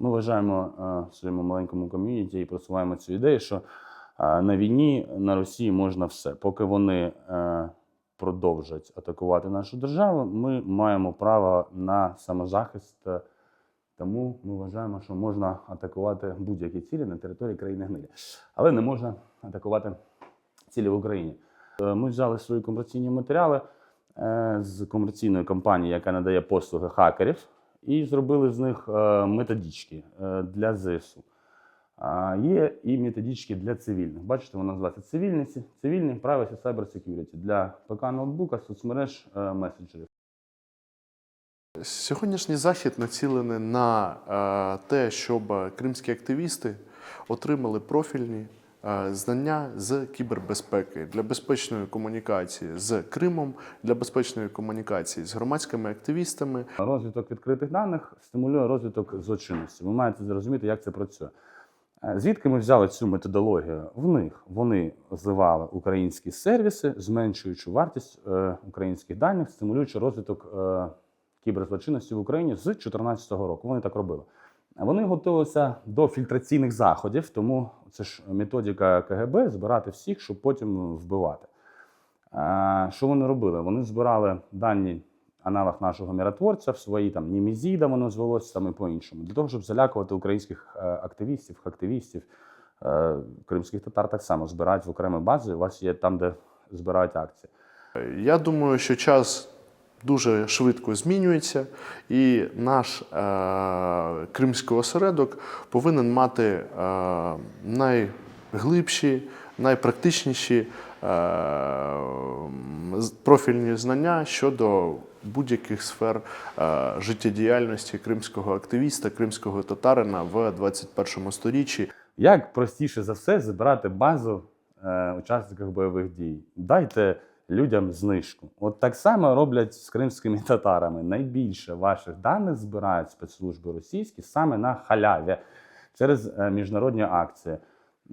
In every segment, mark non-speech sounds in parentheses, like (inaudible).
ми вважаємо е, в своєму маленькому ком'юніті і просуваємо цю ідею, що е, на війні на Росії можна все. Поки вони е, продовжать атакувати нашу державу, ми маємо право на самозахист. Тому ми вважаємо, що можна атакувати будь-які цілі на території країни гнилі. Але не можна атакувати цілі в Україні. Ми взяли свої комерційні матеріали з комерційної компанії, яка надає послуги хакерів, і зробили з них е, методички е, для ЗСУ. Є і методички для цивільних. Бачите, вона називається цивільні, цивільні privacy cyber security для ПК ноутбука, соцмереж, е, месенджерів. Сьогоднішній захід націлений на те, щоб кримські активісти отримали профільні знання з кібербезпеки для безпечної комунікації з Кримом, для безпечної комунікації з громадськими активістами. Розвиток відкритих даних стимулює розвиток злочинності. Ви маєте зрозуміти, як це працює. Е, Звідки ми взяли цю методологію? В них вони зливали українські сервіси, зменшуючи вартість е, українських даних, стимулюючи розвиток е, кіберзлочинності в Україні з 2014 року. Вони так робили. Вони готувалися до фільтраційних заходів, тому це ж методика КГБ збирати всіх, щоб потім вбивати. Що вони робили? Вони збирали дані аналог нашого миротворця в свої там Німізіда, воно звелося саме по-іншому, для того, щоб залякувати українських е, активістів, активістів. Е, Кримських татар так само збирають в окремі бази. У вас є там, де збирають акції. Я думаю, що час дуже швидко змінюється, і наш е, кримський осередок повинен мати е, найглибші, найпрактичніші е, профільні знання щодо будь-яких сфер е, життєдіяльності кримського активіста, кримського татарина в 21 сторіччі. Як простіше за все збирати базу е, учасників бойових дій? Дайте людям знижку. От так само роблять з кримськими (laughs) татарами. Найбільше ваших даних збирають спецслужби російські саме на халяві через е, міжнародні акції.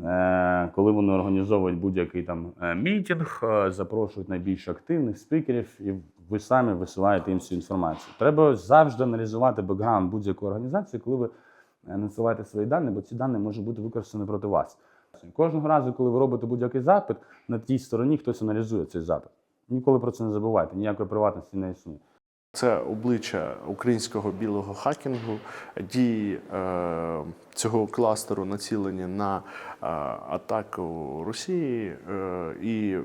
Е, Коли вони організовують будь-який там е, мітинг, запрошують найбільш активних спікерів, і ви самі висуваєте їм всю інформацію. Треба завжди аналізувати бекграунд будь-якої організації, коли ви е, надсилаєте свої дані, бо ці дані можуть бути використані проти вас. Кожного разу, коли ви робите будь-який запит, на тій стороні хтось аналізує цей запит. Ніколи про це не забувайте, ніякої приватності не існує. Це обличчя українського білого хакінгу, дії е, цього кластеру націлені на е, атаку Росії, е, і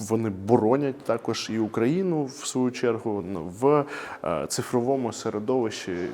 вони боронять також і Україну в свою чергу в е, цифровому середовищі